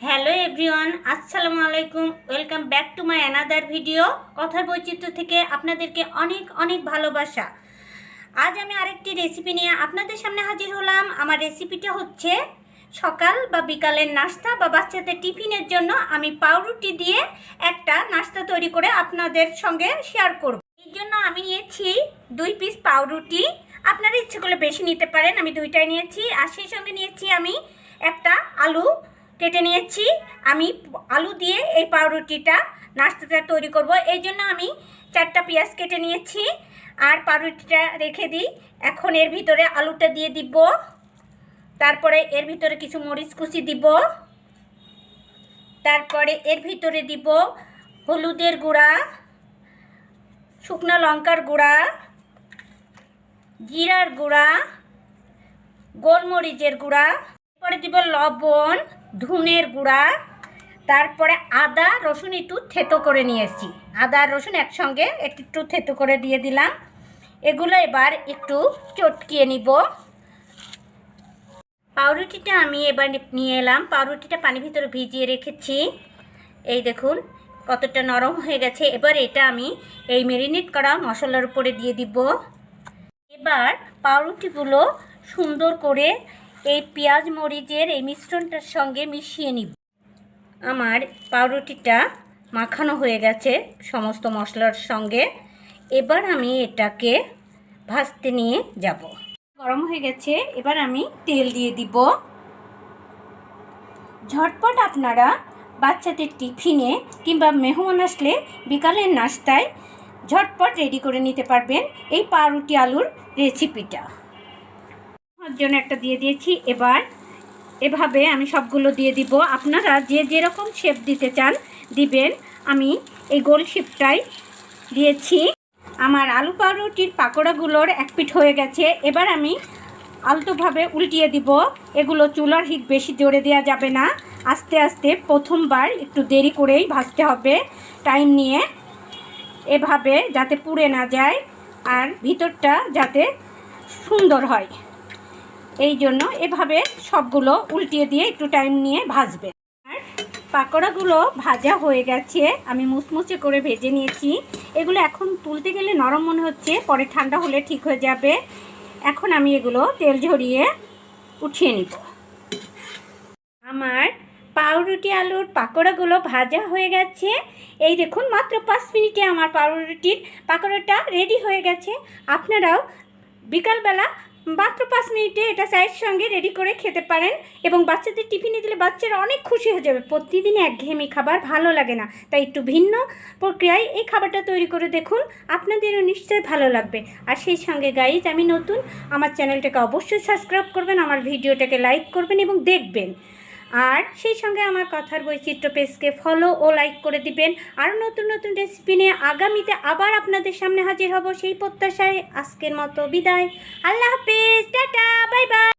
Hello everyone, আসসালামু আলাইকুম। Welcome back to my another video. কথার বৈচিত্র্য থেকে আপনাদেরকে অনেক অনেক ভালোবাসা। আজ আমি আরেকটি রেসিপি নিয়ে আপনাদের সামনে হাজির হলাম। আমার রেসিপিটা হচ্ছে সকাল বা বিকালের নাস্তা বা বাচ্চাদের টিফিনের জন্য আমি পাউরুটি দিয়ে একটা নাস্তা তৈরি করে আপনাদের সঙ্গে শেয়ার করব। এই জন্য আমি নিয়েছি দুই পিস পাউরুটি। আপনারা ইচ্ছে করলে বেশি নিতে পারেন, আমি দুইটাই নিয়েছি। আর সেই সঙ্গে নিয়েছি আমি একটা আলু কেটে নিয়েছি। আমি আলু দিয়ে এই পাউরুটিটা, নাস্তাটা তৈরি করব। এই জন্য আমি চারটা পেঁয়াজ কেটে নিয়েছি আর পাউরুটিটা রেখে দিই। এখন এর ভিতরে আলুটা দিয়ে দিব। তারপরে এর ভিতরে কিছু মরিচ কুচি দিব। তারপরে এর ভিতরে দিব হলুদের গুঁড়া, শুকনো লঙ্কার গুঁড়া, জিরার গুঁড়া, গোলমরিচের গুঁড়া পরে দিব লবণ ধুনের গুঁড়া, তারপরে আদা, রসুন একটু থেতো করে নিয়েছি। আদা রসুন একসঙ্গে একটু একটু থেতো করে দিয়ে দিলাম। এগুলো এবার একটু চটকিয়ে নিব। পাউরুটিটা আমি এবার নিয়ে এলাম। পাউরুটিটা পানির ভিতরে ভিজিয়ে রেখেছি। এই দেখুন, কতটা নরম হয়ে গেছে। এবার এটা আমি এই মেরিনেট করা মশলার উপরে দিয়ে দিব। এবার পাউরুটিগুলো সুন্দর করে এই পেঁয়াজ মরিচের এই মিশ্রণটার সঙ্গে মিশিয়ে নিব। আমার পাউরুটিটা মাখানো হয়ে গেছে সমস্ত মশলার সঙ্গে। এবার আমি এটাকে ভাজতে নিয়ে যাব। গরম হয়ে গেছে, এবার আমি তেল দিয়ে দিব। ঝটপট আপনারা বাচ্চাদের টিফিনে কিংবা মেহমান আসলে বিকালের নাস্তায় ঝটপট রেডি করে নিতে পারবেন এই পাউরুটি আলুর রেসিপিটা। জন্য একটা দিয়ে দিয়েছি। এবার এভাবে আমি সবগুলো দিয়ে দিব। আপনারা যে যেরকম শেপ দিতে চান, দিবেন। আমি এই গোল শেপটাই দিয়েছি। আমার আলু পাউরুটির পাকোড়াগুলোর এক পিঠ হয়ে গেছে। এবার আমি আলতোভাবে উল্টিয়ে দিব। এগুলো চুলার হিট বেশি জোরে দেওয়া যাবে না। আস্তে আস্তে প্রথমবার একটু দেরি করেই ভাজতে হবে। টাইম নিয়ে এভাবে যাতে পুড়ে না যায় আর ভিতরটা যাতে সুন্দর হয়। এই জন্য এভাবে সবগুলো উল্টিয়ে দিয়ে একটু টাইম নিয়ে ভাজবে। আর পাকোড়াগুলো ভাজা হয়ে গেছে, আমি মুচমুচে করে ভেজে নিয়েছি। এগুলো এখন তুলতে গেলে নরম মনে হচ্ছে, পরে ঠান্ডা হলে ঠিক হয়ে যাবে। এখন আমি এগুলো তেল ঝরিয়ে উঠিয়ে নিব। আমার পাউরুটি আলুর পাকোড়াগুলো ভাজা হয়ে গেছে। এই দেখুন, মাত্র পাঁচ মিনিটে আমার পাউরুটির পাকোড়াটা রেডি হয়ে গেছে। আপনারাও বিকালবেলা মাত্র পাঁচ মিনিটে এটা চায়ের সঙ্গে রেডি করে খেতে পারেন এবং বাচ্চাদের টিফিনে দিলে বাচ্চারা অনেক খুশি হয়ে যাবে। প্রতিদিন একঘেয়েমি খাবার ভালো লাগে না, তাই একটু ভিন্ন প্রক্রিয়ায় এই খাবারটা তৈরি করে দেখুন, আপনাদেরও নিশ্চয়ই ভালো লাগবে। আর সেই সঙ্গে গাইজ আমি নতুন, আমার চ্যানেলটাকে অবশ্যই সাবস্ক্রাইব করবেন, আমার ভিডিওটাকে লাইক করবেন এবং দেখবেন। আর সেই সঙ্গে আমার কথার বৈচিত্র্য পেজকে ফলো ও লাইক করে দিবেন। আরও নতুন নতুন রেসিপি নিয়ে আগামীতে আবার আপনাদের সামনে হাজির হব সেই প্রত্যাশায় আজকের মতো বিদায়। আল্লাহ হাফেজ, টাটা বাই বাই